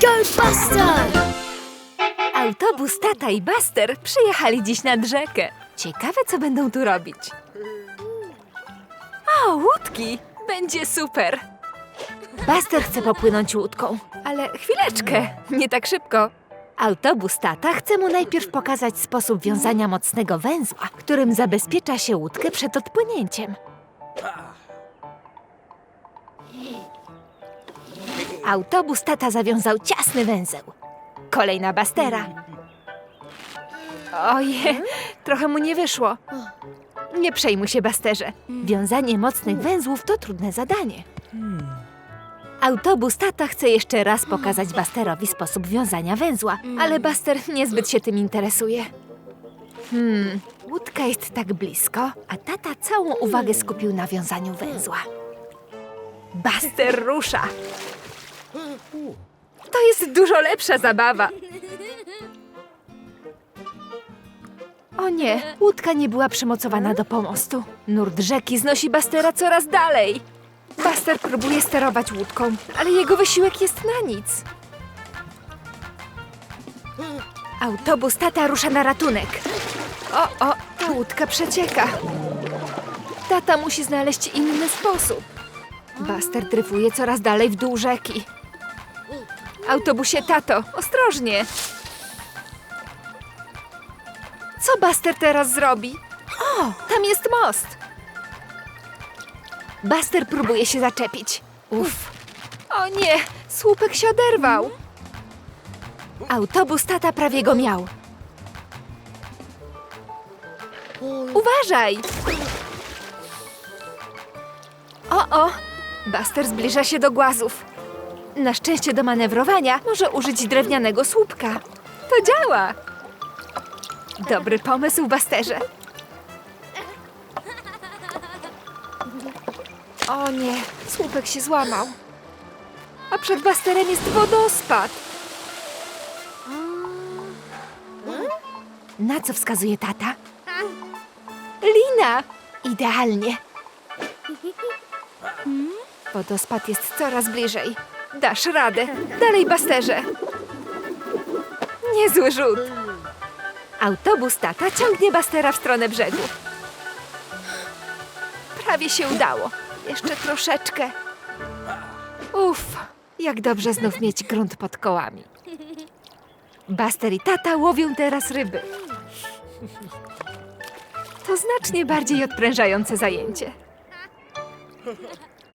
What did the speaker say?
Ghostbuster! Autobus Tata i Buster przyjechali dziś nad rzekę. Ciekawe, co będą tu robić. O, łódki! Będzie super! Buster chce popłynąć łódką, ale chwileczkę, nie tak szybko. Autobus Tata chce mu najpierw pokazać sposób wiązania mocnego węzła, którym zabezpiecza się łódkę przed odpłynięciem. Autobus Tata zawiązał ciasny węzeł. Kolej na Bastera. Ojej, trochę mu nie wyszło. Nie przejmuj się, Basterze. Wiązanie mocnych węzłów to trudne zadanie. Autobus tata chce jeszcze raz pokazać Basterowi sposób wiązania węzła, ale Baster niezbyt się tym interesuje. Hmm, łódka jest tak blisko, a tata całą uwagę skupił na wiązaniu węzła. Baster rusza. To jest dużo lepsza zabawa. O nie, łódka nie była przymocowana do pomostu. Nurt rzeki znosi Bastera coraz dalej. Baster próbuje sterować łódką, ale jego wysiłek jest na nic. Autobus tata rusza na ratunek. O, o, ta łódka przecieka. Tata musi znaleźć inny sposób. Baster dryfuje coraz dalej w dół rzeki. Autobusie tato, ostrożnie! Co Buster teraz zrobi? O, tam jest most! Buster próbuje się zaczepić. Uff. O nie, słupek się oderwał. Autobus tata prawie go miał. Uważaj! O, o! Buster zbliża się do głazów. Na szczęście do manewrowania może użyć drewnianego słupka. To działa! Dobry pomysł, Basterze. O nie, słupek się złamał. A przed Basterem jest wodospad. Na co wskazuje tata? Lina! Idealnie. Wodospad jest coraz bliżej. Dasz radę. Dalej, Basterze. Niezły rzut. Autobus tata ciągnie Bastera w stronę brzegu. Prawie się udało. Jeszcze troszeczkę. Uff, jak dobrze znów mieć grunt pod kołami. Baster i tata łowią teraz ryby. To znacznie bardziej odprężające zajęcie.